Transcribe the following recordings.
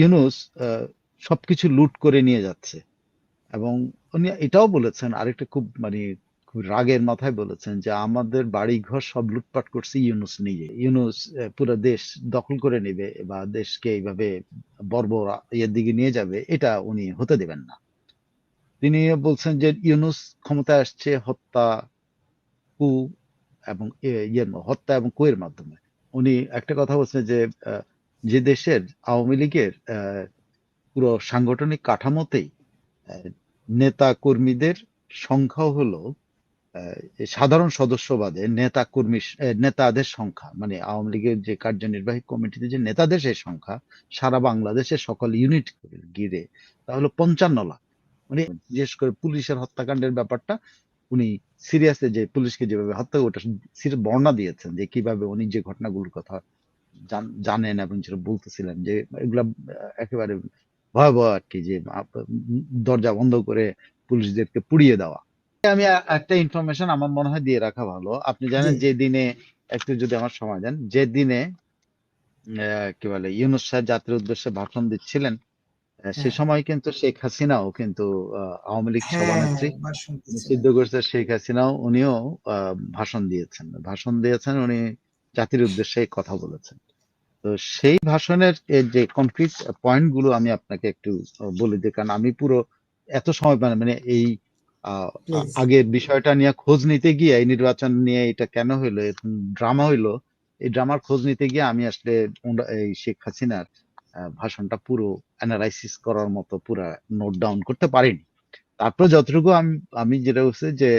ইউনূস সবকিছু লুট করে নিয়ে যাচ্ছে। এবং উনি এটাও বলেছেন, আরেকটা খুব মানে খুব রাগের মাথায় বলেছেন যে, আমাদের বাড়ি ঘর সব লুটপাট করছে ইউনুস নিজে। ইউনুস পুরো দেশ দখল করে নেবে বা দেশকে এইভাবে বর্বর ইয়ের দিকে নিয়ে যাবে, এটা উনি হতে দেবেন না। তিনি বলছেন যে, ইউনুস ক্ষমতায় আসছে হত্যা, কু এবং ইয়ের হত্যা এবং কুয়ের মাধ্যমে। উনি একটা কথা বলছেন যে যে দেশের আওয়ামী লীগের পুরো সাংগঠনিক কাঠামোতেই নেতা কর্মীদের সংখ্যাও হলো সাধারণ সদস্য বাদে নেতা কর্মী নেতাদের সংখ্যা। মানে আওয়ামী লীগের যে কার্যনির্বাহী কমিটিতে যে নেতাদের সেই সংখ্যা, সারা বাংলাদেশের সকল ইউনিট গিরে তাহলে পঞ্চান্ন লাখ। মানে বিশেষ করে পুলিশের হত্যাকাণ্ডের ব্যাপারটা, উনি সিরিয়াসলি যে পুলিশকে যেভাবে হত্যা ওটা বর্ণনা দিয়েছেন যে কীভাবে উনি যে ঘটনাগুলোর কথা জানেন এবং যেটা বলতেছিলেন যে এগুলা একেবারে ভয়াবহ আর কি যে দরজা বন্ধ করে পুলিশদেরকে পুড়িয়ে দেওয়া আমি একটা ইনফরমেশন আমার মনে হয় দিয়ে রাখা ভালো আপনি জানেন যে দিনে একটু যদি আমার সময় দেন যে দিনে কি বলে ইউনুস সাহেব জাতির উদ্দেশ্যে ভাষণ দিচ্ছিলেন সে হ্যাঁ। সময় কিন্তু শেখ হাসিনাও কিন্তু আওয়ামী লীগ হ্যাঁ সভানেত্রী দিচ্ছিলেন। করছে শেখ হাসিনাও উনিও আহ, ভাষণ দিয়েছেন ভাষণ দিয়েছেন উনি জাতির উদ্দেশ্যে কথা বলেছেন। তো সেই ভাষণের যে কমপ্লিট পয়েন্টগুলো আমি আপনাকে একটু বলে দিই কারণ আমি পুরো এত সময় মানে মানে এই আগের বিষয়টা নিয়ে খোঁজ নিতে গিয়ে এই নির্বাচন নিয়ে এটা কেন হইল ড্রামা হইল এই ড্রামার খোঁজ নিতে গিয়ে আমি আসলে এই শেখ হাসিনার ভাষণটা পুরো অ্যানালাইসিস করার মতো পুরো নোট ডাউন করতে পারিনি। তারপর যতটুকু আমি আমি যেটা হচ্ছে যে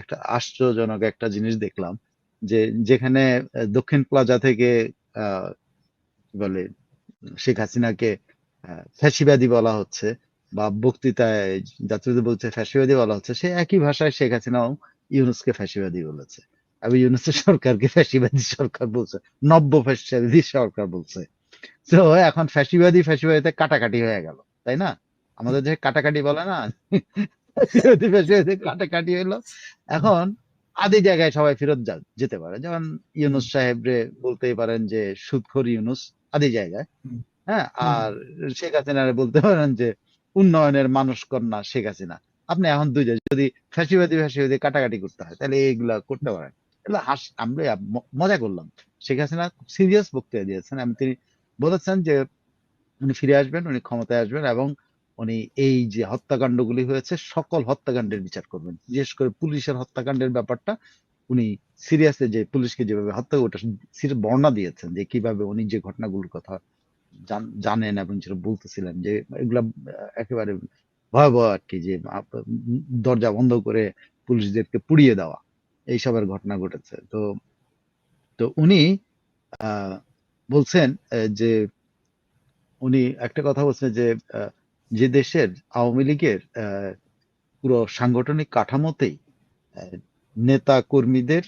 একটা আশ্চর্যজনক একটা জিনিস দেখলাম যে যেখানে দক্ষিণ প্লাজা থেকে বলে, শেখ হাসিনাকে ফ্যাসিবাদী বলা হচ্ছে বা বক্তৃতায় জাতীয় বলছে ফ্যাসিবাদী বলা হচ্ছে, সে একই ভাষায় শেখ হাসিনাও ইউনুসকে ফ্যাসিবাদী বলেছে। এবং ইউনুসের সরকারকে ফ্যাসিবাদী সরকার বলছে, নব্য ফ্যাসিবাদী সরকার বলছে। তো এখন ফ্যাসিবাদী ফ্যাসিবাদীতে কাটাকাটি হয়ে গেল, তাই না? আমাদের যে কাটাকাটি বলে না কাটাকাটি হলো। এখন আদি জায়গায় সবাই ফেরত যেতে পারে। যেমন ইউনুস সাহেব রে বলতেই পারেন যে সুদখোর ইউনুস আদি জায়গায়। হ্যাঁ আর শেখ হাসিনারে বলতে পারেন যে উন্নয়নের মানুষ কন্যা শেখ হাসিনা। আপনি এখন দুই জায়গায় যদি ফ্যাসিবাদী ফ্যাসিবাদী কাটাকাটি করতে হয় তাহলে এইগুলা করতে পারেন। এগুলো হাস আমরা মজা করলাম। শেখ হাসিনা সিরিয়াস বক্তৃতা দিয়েছেন। এবং তিনি বলেছেন যে উনি ফিরে আসবেন উনি ক্ষমতায় আসবেন এবং উনি এই যে হত্যাকাণ্ডগুলি হয়েছে, সকল হত্যাকাণ্ডের বিচার করবেন। বিশেষ করে পুলিশের হত্যাকাণ্ডের ব্যাপারটা, উনি সিরিয়াসলি যে পুলিশকে যেভাবে হত্যা ওটা বর্ণনা দিয়েছেন যে কীভাবে উনি যে ঘটনাগুলোর কথা জানেন এবং যেটা বলতেছিলেন যে এগুলা একেবারে ভয়াবহ আর কি, যে দরজা বন্ধ করে পুলিশদেরকে পুড়িয়ে দেওয়া, এইসবের ঘটনা ঘটেছে। তো তো উনি বলছেন যে উনি একটা কথা বলছেন যে যে দেশের আওয়ামী লীগের পুরো সাংগঠনিক কাঠামোতেই নেতা কর্মীদের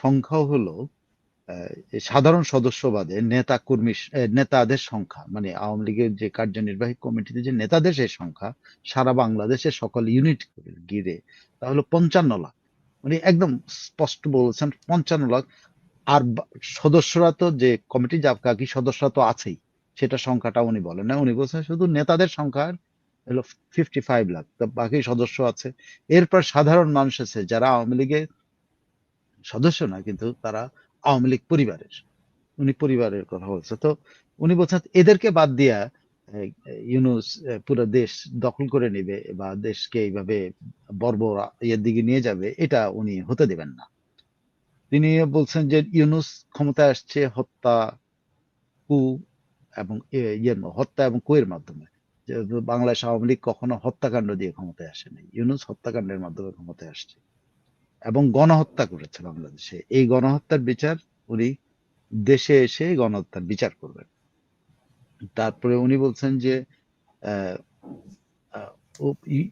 সংখ্যাও হলো সাধারণ সদস্য বাদে নেতা কর্মী নেতাদের সংখ্যা। মানে আওয়ামী লীগের যে কার্যনির্বাহী কমিটিতে যে নেতাদের সেই সংখ্যা, সারা বাংলাদেশের সকল ইউনিট গিরে তাহলে পঞ্চান্ন লাখ। মানে একদম স্পষ্ট বলেছেন, পঞ্চান্ন লাখ। আর সদস্যরা তো যে কমিটি জাবকাকি সদস্যরা তো আছেই, সেটা সংখ্যাটা উনি বলেন না। উনি বলছেন শুধু নেতাদের সংখ্যা হলো ফিফটি ফাইভ লাখ বাকি সদস্য আছে। এরপর সাধারণ মানুষ আছে যারা আওয়ামী লীগের সদস্য না, কিন্তু তারা আওয়ামী লীগ পরিবারের। উনি পরিবারের কথা বলছে। তো উনি বলছেন, এদেরকে বাদ দিয়া ইউনুস পুরো দেশ দখল করে নেবে বা দেশকে এইভাবে বর্বর ইয়ের দিকে নিয়ে যাবে, এটা উনি হতে দেবেন না। তিনি বলছেন যে, ইউনুস ক্ষমতায় আসছে হত্যা, কু এবং হত্যা এবং কুয়ের মাধ্যমে। বাংলাদেশ আওয়ামী লীগ কখনো হত্যাকাণ্ড দিয়ে ক্ষমতায় আসেনি। ইউনুস হত্যাকাণ্ডের মাধ্যমে ক্ষমতায় আসছে এবং গণহত্যা করেছে বাংলাদেশে। এই গণহত্যার বিচার উনি দেশে এসে গণহত্যার বিচার করবেন। তারপরে উনি বলছেন যে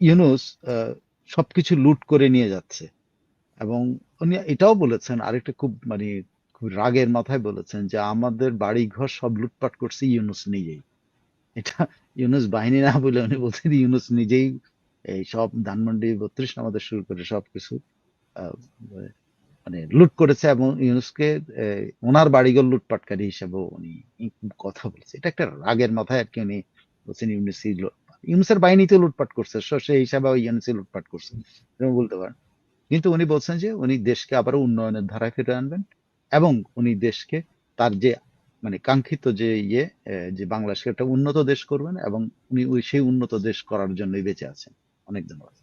ইউনুস সবকিছু লুট করে নিয়ে যাচ্ছে। এবং উনি এটাও বলেছেন, আরেকটা খুব মানে খুব রাগের মাথায় বলেছেন যে, আমাদের বাড়ি ঘর সব লুটপাট করছে ইউনুস নিজেই। এটা ইউনুস বাহিনী না বলে উনি বলছেন, ইউনুস নিজেই এই সব ধানমন্ডি বত্রিশ আমাদের শুরু করে সবকিছু মানে লুট করেছে এবং ইউনুসকে ওনার বাড়িঘর লুটপাটকারী হিসেবেও উনি কথা বলেছে। এটা একটা রাগের মাথায় আর কি উনি বলছেন ইউনুসি ইউনুসের বাহিনী তো লুটপাট করছে so সেই হিসাবে ওই ইউনুসি লুটপাট করছে। বলতে পারেন। কিন্তু উনি বলছেন যে উনি দেশকে আবারও উন্নয়নের ধারায় ফিরে আনবেন এবং উনি দেশকে তার যে মানে কাঙ্ক্ষিত যে ইয়ে যে বাংলাদেশকে একটা উন্নত দেশ করবেন এবং উনি ওই সেই উন্নত দেশ করার জন্যই বেঁচে আছেন। অনেক ধন্যবাদ।